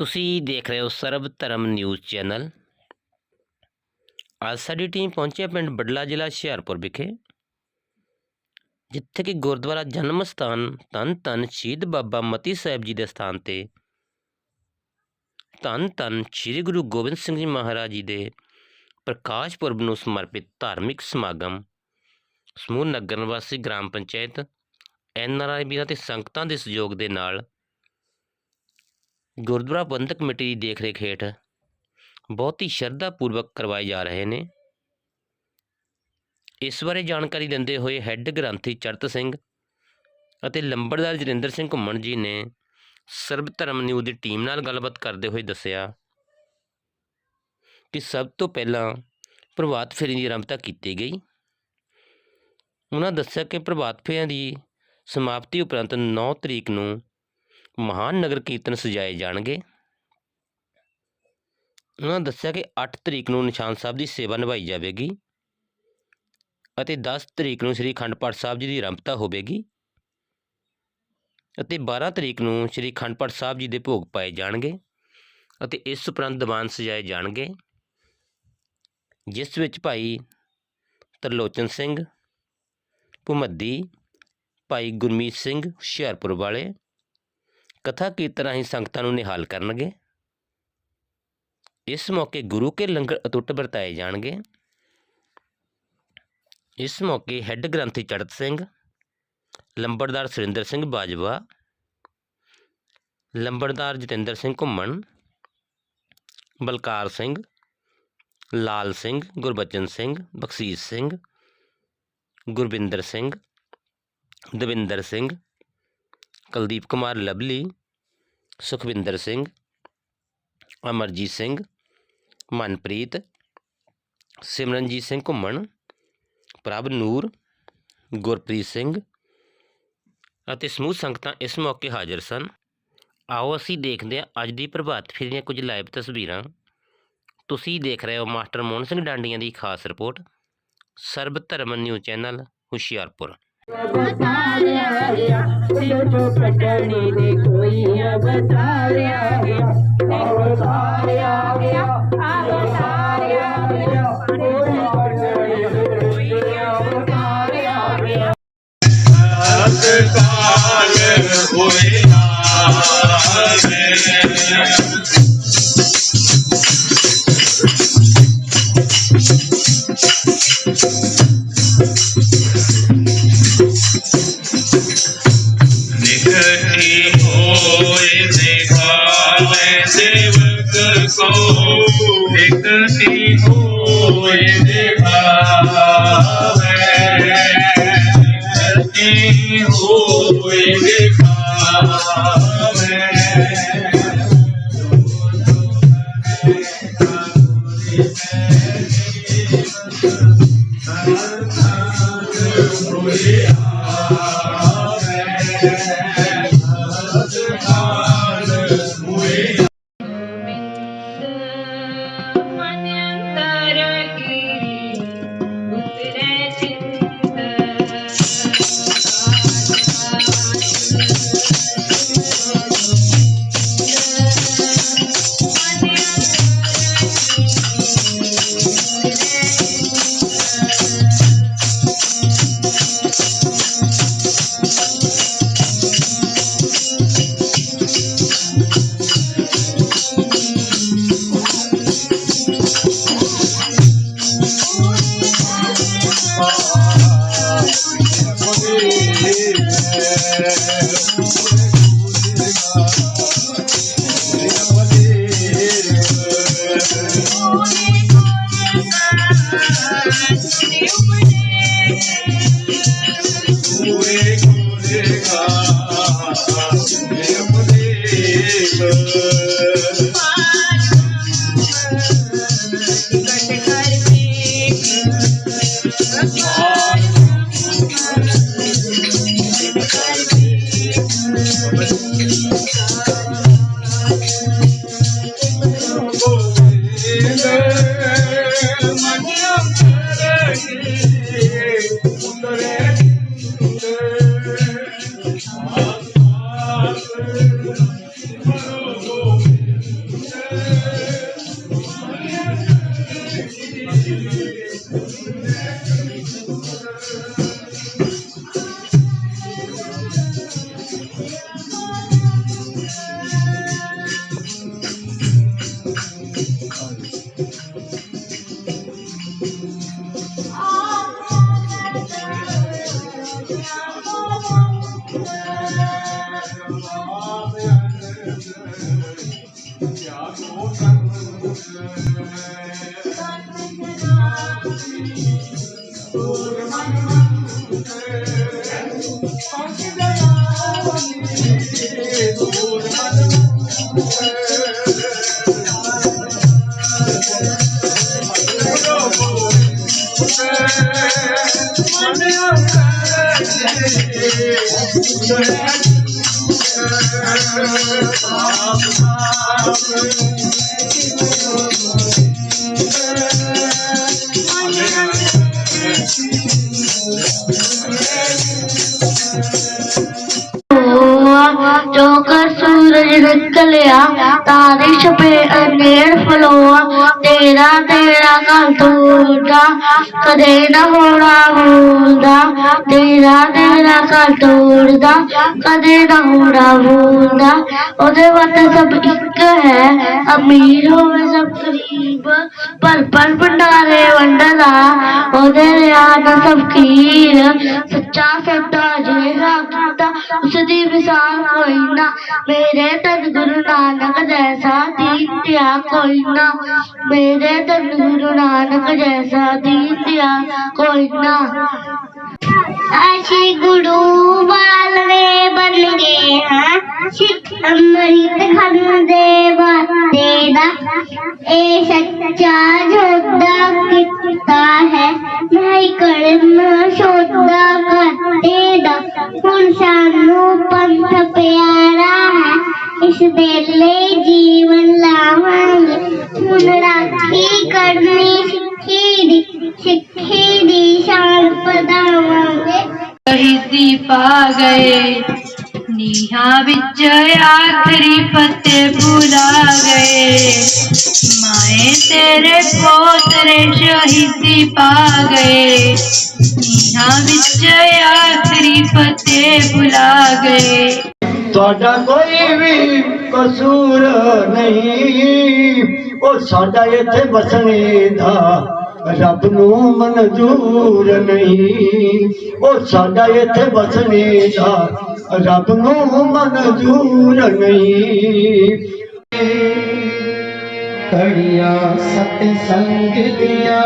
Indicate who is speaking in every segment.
Speaker 1: ਤੁਸੀਂ ਦੇਖ ਰਹੇ ਹੋ ਸਰਬ ਧਰਮ ਨਿਊਜ਼ ਚੈਨਲ। ਅੱਜ ਸਾਡੀ ਟੀਮ ਪਹੁੰਚੀ ਹੈ ਪਿੰਡ ਬਡਲਾ ਜ਼ਿਲ੍ਹਾ ਹੁਸ਼ਿਆਰਪੁਰ ਵਿਖੇ, ਜਿੱਥੇ ਕਿ ਗੁਰਦੁਆਰਾ ਜਨਮ ਸਥਾਨ ਧੰਨ ਧੰਨ ਸ਼ਹੀਦ ਬਾਬਾ ਮਤੀ ਸਾਹਿਬ ਜੀ ਦੇ ਸਥਾਨ ਤੇ ਧੰਨ ਧੰਨ ਸ੍ਰੀ ਗੁਰੂ ਗੋਬਿੰਦ ਸਿੰਘ ਜੀ ਮਹਾਰਾਜ ਜੀ ਦੇ ਪ੍ਰਕਾਸ਼ ਪੁਰਬ ਨੂੰ ਸਮਰਪਿਤ ਧਾਰਮਿਕ ਸਮਾਗਮ, ਸਮੂਹ ਨਗਰ ਨਿਵਾਸੀ ਗ੍ਰਾਮ ਪੰਚਾਇਤ, ਐਨ ਆਰ ਆਈ ਵੀਰਾਂ ਤੇ ਸੰਗਤਾਂ ਦੇ ਸਹਿਯੋਗ ਦੇ ਨਾਲ ਗੁਰਦੁਆਰਾ ਪ੍ਰਬੰਧਕ ਕਮੇਟੀ ਦੀ ਦੇਖਰੇਖ ਹੇਠ ਬਹੁਤ ਹੀ ਸ਼ਰਧਾ ਪੂਰਵਕ ਕਰਵਾਏ ਜਾ ਰਹੇ ਨੇ। ਇਸ ਬਾਰੇ ਜਾਣਕਾਰੀ ਦਿੰਦੇ ਹੋਏ ਹੈੱਡ ਗ੍ਰੰਥੀ ਚਰਤ ਸਿੰਘ ਅਤੇ ਲੰਬੜਦਾਰ ਜਰਿੰਦਰ ਸਿੰਘ ਘੁੰਮਣ ਜੀ ਨੇ ਸਰਬ ਧਰਮ ਨਿਊਜ਼ ਦੀ ਟੀਮ ਨਾਲ ਗੱਲਬਾਤ ਕਰਦੇ ਹੋਏ ਦੱਸਿਆ ਕਿ ਸਭ ਤੋਂ ਪਹਿਲਾਂ ਪ੍ਰਭਾਤ ਫੇਰੀ ਦੀ ਆਰੰਭਤਾ ਕੀਤੀ ਗਈ। ਉਹਨਾਂ ਦੱਸਿਆ ਕਿ ਪ੍ਰਭਾਤ ਫੇਰੀਆਂ ਦੀ ਸਮਾਪਤੀ ਉਪਰੰਤ 9 ਤਰੀਕ ਨੂੰ ਮਹਾਨ ਨਗਰ ਕੀਰਤਨ ਸਜਾਏ ਜਾਣਗੇ। ਉਹਨਾਂ ਦੱਸਿਆ ਕਿ 8 ਤਰੀਕ ਨੂੰ ਨਿਸ਼ਾਨ ਸਾਹਿਬ ਦੀ ਸੇਵਾ ਨਿਭਾਈ ਜਾਵੇਗੀ ਅਤੇ 10 ਤਰੀਕ ਨੂੰ ਸ੍ਰੀ ਅਖੰਡ ਪਾਠ ਸਾਹਿਬ ਜੀ ਦੀ ਆਰੰਭਤਾ ਹੋਵੇਗੀ ਅਤੇ 12 ਤਰੀਕ ਨੂੰ ਸ੍ਰੀ ਅਖੰਡ ਪਾਠ ਸਾਹਿਬ ਜੀ ਦੇ ਭੋਗ ਪਾਏ ਜਾਣਗੇ ਅਤੇ ਇਸ ਉਪਰੰਤ ਦੀਵਾਨ ਸਜਾਏ ਜਾਣਗੇ, ਜਿਸ ਵਿੱਚ ਭਾਈ ਤਰਲੋਚਨ ਸਿੰਘ, ਭੁਮੱਦੀ, ਭਾਈ ਗੁਰਮੀਤ ਸਿੰਘ ਹੁਸ਼ਿਆਰਪੁਰ ਵਾਲੇ ਕਥਾ ਕੀਰਤਨ ਰਾਹੀਂ ਸੰਗਤਾਂ ਨੂੰ ਨਿਹਾਲ ਕਰਨਗੇ। ਇਸ ਮੌਕੇ ਗੁਰੂ ਕੇ ਲੰਗਰ ਅਟੁੱਟ ਵਰਤਾਏ ਜਾਣਗੇ। ਇਸ ਮੌਕੇ ਹੈੱਡ ਗ੍ਰੰਥੀ ਚੜਤ ਸਿੰਘ, ਲੰਬੜਦਾਰ ਸੁਰਿੰਦਰ ਸਿੰਘ ਬਾਜਵਾ, ਲੰਬੜਦਾਰ ਜਤਿੰਦਰ ਸਿੰਘ ਘੁੰਮਣ, ਬਲਕਾਰ ਸਿੰਘ, ਲਾਲ ਸਿੰਘ, ਗੁਰਬਚਨ ਸਿੰਘ, ਬਖਸ਼ੀਸ਼ ਸਿੰਘ, ਗੁਰਵਿੰਦਰ ਸਿੰਘ, ਦਵਿੰਦਰ ਸਿੰਘ ਕੁਲਦੀਪ ਕੁਮਾਰ ਲਵਲੀ, ਸੁਖਵਿੰਦਰ ਸਿੰਘ, ਅਮਰਜੀਤ ਸਿੰਘ, ਮਨਪ੍ਰੀਤ, ਸਿਮਰਨਜੀਤ ਸਿੰਘ ਘੁੰਮਣ, ਪ੍ਰਭ ਨੂਰ, ਗੁਰਪ੍ਰੀਤ ਸਿੰਘ ਅਤੇ ਸਮੂਹ ਸੰਗਤਾਂ ਇਸ ਮੌਕੇ ਹਾਜ਼ਰ ਸਨ। ਆਓ ਅਸੀਂ ਦੇਖਦੇ ਹਾਂ ਅੱਜ ਦੀ ਪ੍ਰਭਾਤ ਫੇਰੀ ਦੀਆਂ ਕੁਝ ਲਾਈਵ ਤਸਵੀਰਾਂ। ਤੁਸੀਂ ਦੇਖ ਰਹੇ ਹੋ ਮਾਸਟਰ ਮੋਹਨ ਸਿੰਘ ਡਾਂਡੀਆਂ ਦੀ ਖਾਸ ਰਿਪੋਰਟ, ਸਰਬ ਧਰਮ ਨਿਊਜ਼ ਚੈਨਲ ਹੁਸ਼ਿਆਰਪੁਰ।
Speaker 2: ਬਤਾਰਿਆ ਗਿਆ ਸਿਰ ਤੋਂ ਕੱਟਣੀ ਦੇ ਕੋਈ ਬਤਾਰਿਆ ਗਿਆ ਬਤਾਰਿਆ ਗਿਆ ਆ ਬਤਾਰਿਆ ਗਿਆ ਕੋਈ ਕੱਟਣੀ ਦੇ ਕੋਈ ਬਤਾਰਿਆ ਗਿਆ
Speaker 3: ਸਤਕਾਲ ਹੋਏ ਨਾਲੇ Amém. You.
Speaker 4: were Yeah. ਹੋਆ ya? ਤੂਰਦਾ ਕਦੇ ਨਾ ਹੋਣਾ ਭੂਲਦਾ ਤੇਰਾ ਤੇਰਾ ਕਲ ਤੂਰਦਾ ਕਦੇ ਨਾ ਹੋਣਾ ਭੂਲਦਾ ਉਹਦੇ ਵਾਸਤੇ ਸਭ ਇੱਕ ਹੈ ਅਮੀਰ ਹੋਵੇ ਸਭ ਗਰੀਬ ਪਰ ਪਰ ਭੰਡਾਰੇ ਵੰਡਦਾ ਉਹਦੇ ਯਾਦ ਸਭ ਕੀਰ ਸੱਚਾ ਸੱਚਾ ਜਿਹੜਾ ਕੀਤਾ ਉਸ ਦੀ ਮਿਸਾਲ ਕੋਈ ਨਾ ਮੇਰੇ ਤਨ ਗੁਰੂ ਨਾਨਕ ਜੈਸਾ ਦੀਨ ਦਿਆ ਕੋਈ ਨਾ ਮੇਰੇ ਤਨ ਗੁਰੂ ਨਾਨਕ ਜੈਸਾ ਦੀਨ ਦਿਆ ਕੋਈ ਨਾ ਅਸੀਂ ਗੁਰੂ ਵਾਲਵੇ ਬਣ ਗਏ ਹਾਂ ਸਿੱਖ ਅੰਮ੍ਰਿਤ ਖਾਂਦੇ ਵਾਦੇ ਦਾ ਇਹ ਸੱਚਾ ਜੋਦਾ ਕੀਤਾ ਹੈ ਮੈਂ ਕਰਮ ਸੋਦਾ ਕਰਦੇ ਦਾ ਹੁਣ ਸਾਨੂੰ ਪੰਥ ਪਿਆਰਾ ਹੈ
Speaker 5: ਨੀਹਾਂ ਵਿੱਚ ਆਖਰੀ ਪੱਤੇ ਭੁਲਾ ਗਏ ਮਾਏ ਤੇਰੇ ਪੋਤਰੇ ਸ਼ਹੀਦੀ ਪਾ ਗਏ ਨੀਹਾਂ ਵਿੱਚ ਆਖਰੀ ਪੱਤੇ ਭੁਲਾ ਗਏ
Speaker 6: ਤੁਹਾਡਾ ਕੋਈ ਵੀ ਕਸੂਰ ਨਹੀਂ ਉਹ ਸਾਡਾ ਇੱਥੇ ਵਸਣੇ ਦਾ ਰੱਬ ਨੂੰ ਮਨਜ਼ੂਰ ਨਹੀਂ ਉਹ ਸਾਡਾ ਇੱਥੇ ਵਸਣੇ ਦਾ ਰੱਬ ਨੂੰ ਮਨਜ਼ੂਰ ਨਹੀਂ ਕੜੀਆਂ ਸਤ ਸੰਗ ਦੀਆਂ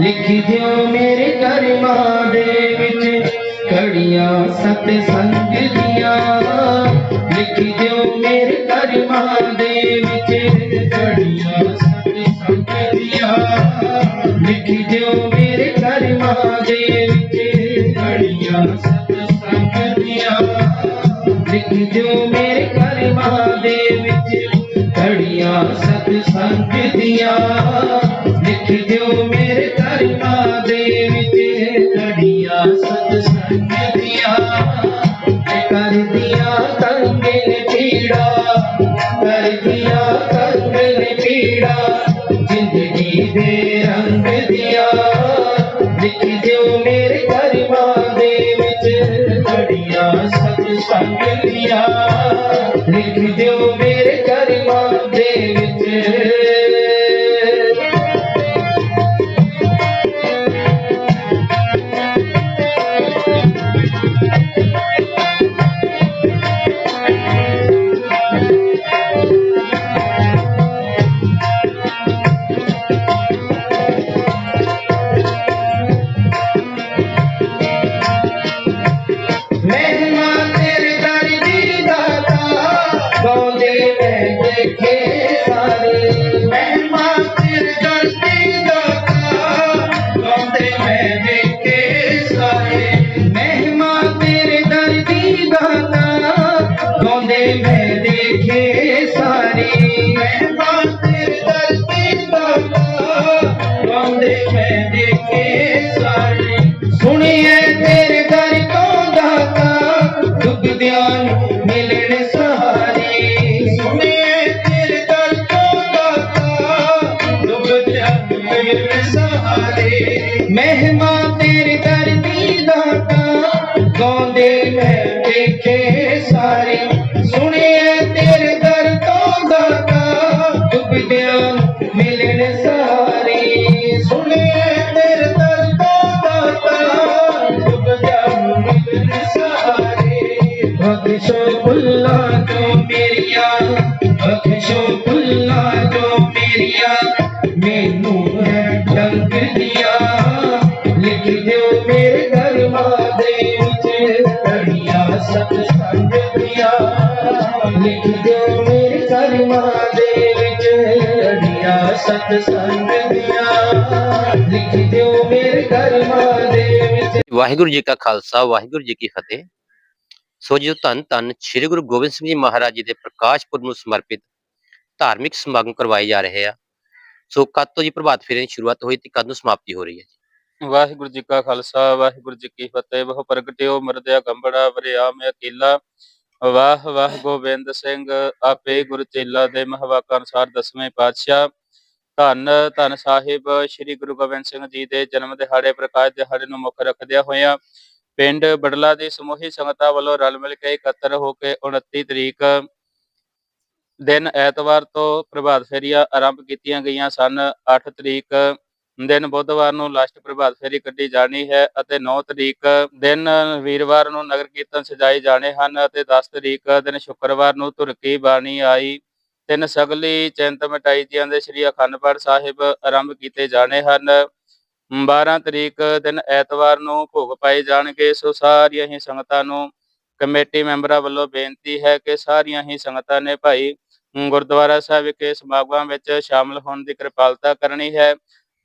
Speaker 6: ਲਿਖ ਦਿਓ ਮੇਰੇ ਕਰਮਾਂ ਦੇ ਵਿੱਚ ਕੜੀਆਂ ਸਤ ਸੰਗ ਦੀਆਂ ਲਿਖ ਦਿਓ ਮੇਰੇ ਕਰਮਾਂ ਦੇ ਵਿੱਚ ਕੜੀਆਂ ਸਤ ਸੰਗ ਦੀਆਂ ਲਿਖ ਦਿਓ ਮੇਰੇ ਕਰਮਾਂ ਦੇ ਵਿੱਚ ਲਿਖ ਦਿਓ ਮੇਰੇ ਕਰਮਾਂ ਦੇ ਵਿੱਚ ਘੜੀਆਂ ਸਤ ਸੰਗ ਦੀਆਂ। ਲਿਖ ਦਿਓ ਮੇਰੇ ਕਰਮਾਂ ਦੇ ਵਿੱਚ ਘੜੀਆਂ ਸਤ ਸੰਗ ਦੀਆਂ। ਕਰਦੀਆਂ ਤੰਗੇ ਨੇ ਪੀੜਾ, ਕਰਦੀਆਂ ਤੰਗੇ ਪੀੜਾ। ਜ਼ਿੰਦਗੀ ਦੇ ਲਿਖ ਦਿਓ ध्यान ਲਿਖ ਦਿਓ ਮੇਰੇ ਕਰਮਾਂ ਦੇ ਵਿੱਚ। ਕੜੀਆਂ ਸਤ ਸੰਗ ਦੀਆਂ। ਲਿਖ ਦਿਓ ਮੇਰੇ ਕਰਮਾਂ ਦੇ ਵਿੱਚ।
Speaker 1: ਵਾਹਿਗੁਰੂ ਜੀ ਕਾ ਖਾਲਸਾ ਵਾਹਿਗੁਰੂ ਜੀ ਕੀ ਫਤਿਹ। ਸੋ ਜੋ ਧੰਨ ਧੰਨ ਸ੍ਰੀ ਗੁਰੂ ਗੋਬਿੰਦ ਸਿੰਘ ਜੀ ਮਹਾਰਾਜ ਜੀ ਦੇ ਪ੍ਰਕਾਸ਼ ਪੁਰਬ ਨੂੰ ਸਮਰਪਿਤ ਧਾਰਮਿਕ ਸਮਾਗਮ ਕਰਵਾਏ ਜਾ ਰਹੇ ਆ। ਸੋ ਕਦ ਤੋਂ ਜੀ ਪ੍ਰਭਾਤ ਫੇਰੀ ਦੀ ਸ਼ੁਰੂਆਤ ਹੋਈ ਤੇ ਕਦ ਨੂੰ ਸਮਾਪਤੀ ਹੋ ਰਹੀ ਹੈ ਜੀ।
Speaker 7: ਵਾਹਿਗੁਰੂ ਜੀ ਕਾ ਖਾਲਸਾ ਵਾਹਿਗੁਰੂ ਜੀ ਕੀ ਫਤਿਹ। ਬਹੁ ਪ੍ਰਗਟਿਓ ਮਰਦਿਆ ਗੰਬੜਾ ਵਰਿਆ ਮੈਂ ਅਕੇਲਾ। ਵਾਹ ਵਾਹ ਗੋਬਿੰਦ ਸਿੰਘ, ਆਪੇ ਗੁਰ ਚੇਲਾ ਦੇ ਮਹਵਾਕਾਂ ਅਨੁਸਾਰ ਦਸਵੇਂ ਪਾਤਸ਼ਾਹ। ਧੰਨ ਧੰਨ ਸਾਹਿਬ, ਸ੍ਰੀ ਗੁਰੂ ਗੋਬਿੰਦ ਸਿੰਘ ਜੀ ਦੇ ਜਨਮ ਦਿਹਾੜੇ ਪ੍ਰਕਾਸ਼ ਦਿਹਾੜੇ ਨੂੰ ਮੁੱਖ ਰੱਖਦਿਆਂ ਹੋਇਆਂ ਪਿੰਡ ਬੜਲਾ ਦੀ ਸਮੂਹੀ ਸੰਗਤਾਂ ਵੱਲੋਂ ਰਲ ਮਿਲ ਕੇ ਇਕੱਤਰ ਹੋ ਕੇ 29 ਤਰੀਕ ਦਿਨ ਐਤਵਾਰ ਤੋਂ ਪ੍ਰਭਾਤ ਫੇਰੀਆਂ ਆਰੰਭ ਕੀਤੀਆਂ ਗਈਆਂ ਸਨ। 8 ਤਰੀਕ ਦਿਨ ਬੁੱਧਵਾਰ ਨੂੰ ਲਾਸਟ ਪ੍ਰਭਾਤ ਫੇਰੀ ਕੱਢੀ ਜਾਣੀ ਹੈ ਅਤੇ 9 ਤਰੀਕ ਦਿਨ ਵੀਰਵਾਰ ਨੂੰ ਨਗਰ ਕੀਰਤਨ ਸਜਾਏ ਜਾਣੇ ਹਨ ਅਤੇ 10 ਤਰੀਕ ਦਿਨ ਸ਼ੁੱਕਰਵਾਰ ਨੂੰ ਧੁਰਕੀ ਬਾਣੀ ਆਈ। ਤਿੰਨ ਸਗਲੀ ਚਿੰਤ ਮਟਾਈ ਜੀਆਂ ਦੇ ਸ੍ਰੀ ਅਖੰਡ ਪਾਠ ਸਾਹਿਬ ਆਰੰਭ ਕੀਤੇ ਜਾਣੇ ਹਨ। 12 ਤਰੀਕ ਦਿਨ ਐਤਵਾਰ ਨੂੰ ਭੋਗ ਪਾਏ ਜਾਣਗੇ। ਸੋ ਸਾਰੀਆਂ ਹੀ ਸੰਗਤਾਂ ਨੂੰ ਕਮੇਟੀ ਮੈਂਬਰਾਂ ਵੱਲੋਂ ਬੇਨਤੀ ਹੈ ਕਿ ਸਾਰੀਆਂ ਹੀ ਸੰਗਤਾਂ ਨੇ ਭਾਈ ਗੁਰਦੁਆਰਾ ਸਾਹਿਬ ਵਿਖੇ ਸਮਾਗਮਾਂ ਵਿੱਚ ਸ਼ਾਮਲ ਹੋਣ ਦੀ ਕਿਰਪਾਲਤਾ ਕਰਨੀ ਹੈ।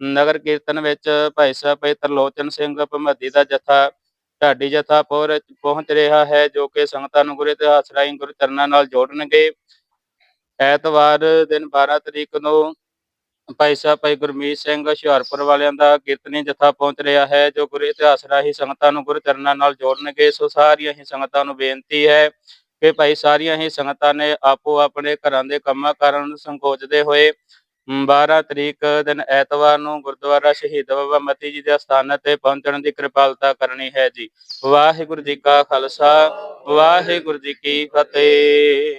Speaker 7: ਨਗਰ ਕੀਰਤਨ ਵਿੱਚ ਭਾਈ ਸਾਹਿਬ ਭਾਈ ਤਰਲੋਚਨ ਸਿੰਘ ਭਮੱਦੀ ਦਾ ਜਥਾ, ਢਾਡੀ ਜਥਾ ਪਹੁੰਚ ਰਿਹਾ ਹੈ, ਜੋ ਕਿ ਸੰਗਤਾਂ ਨੂੰ ਗੁਰੂ ਇਤਿਹਾਸ ਰਾਹੀਂ ਗੁਰੂ ਚਰਨਾਂ ਨਾਲ ਜੋੜਨਗੇ। ਐਤਵਾਰ ਦਿਨ 12 ਤਰੀਕ ਨੂੰ ਭਾਈ ਸਾਹਿਬ ਭਾਈ ਗੁਰਮੀਤ ਸਿੰਘ ਹੁਸ਼ਿਆਰਪੁਰ ਵਾਲਿਆਂ ਦਾ ਕੀਰਤਨੀ ਜਥਾ ਪਹੁੰਚ ਰਿਹਾ ਹੈ, ਜੋ ਗੁਰੂ ਇਤਿਹਾਸ ਰਾਹੀਂ ਸੰਗਤਾਂ ਨੂੰ ਗੁਰੂ ਚਰਨਾਂ ਨਾਲ ਜੋੜਨਗੇ। ਸੋ ਸਾਰੀਆਂ ਹੀ ਸੰਗਤਾਂ ਨੂੰ ਬੇਨਤੀ ਹੈ ਕਿ ਭਾਈ ਸਾਰੀਆਂ ਹੀ ਸੰਗਤਾਂ ਨੇ ਆਪੋ ਆਪਣੇ ਘਰਾਂ ਦੇ ਕੰਮਾਂ ਕਾਰਨ ਸੰਕੋਚਦੇ ਹੋਏ 12 ਤਰੀਕ ਦਿਨ ਐਤਵਾਰ ਨੂੰ ਗੁਰਦੁਆਰਾ ਸ਼ਹੀਦ ਬਾਬਾ ਮਤੀ ਜੀ ਦੇ ਅਸਥਾਨ ਤੇ ਪਹੁੰਚਣ ਦੀ ਕਿਰਪਾਲਤਾ ਕਰਨੀ ਹੈ ਜੀ। ਵਾਹਿਗੁਰੂ ਜੀ ਕਾ ਖਾਲਸਾ, ਵਾਹਿਗੁਰੂ ਜੀ ਕੀ ਫਤਿਹ।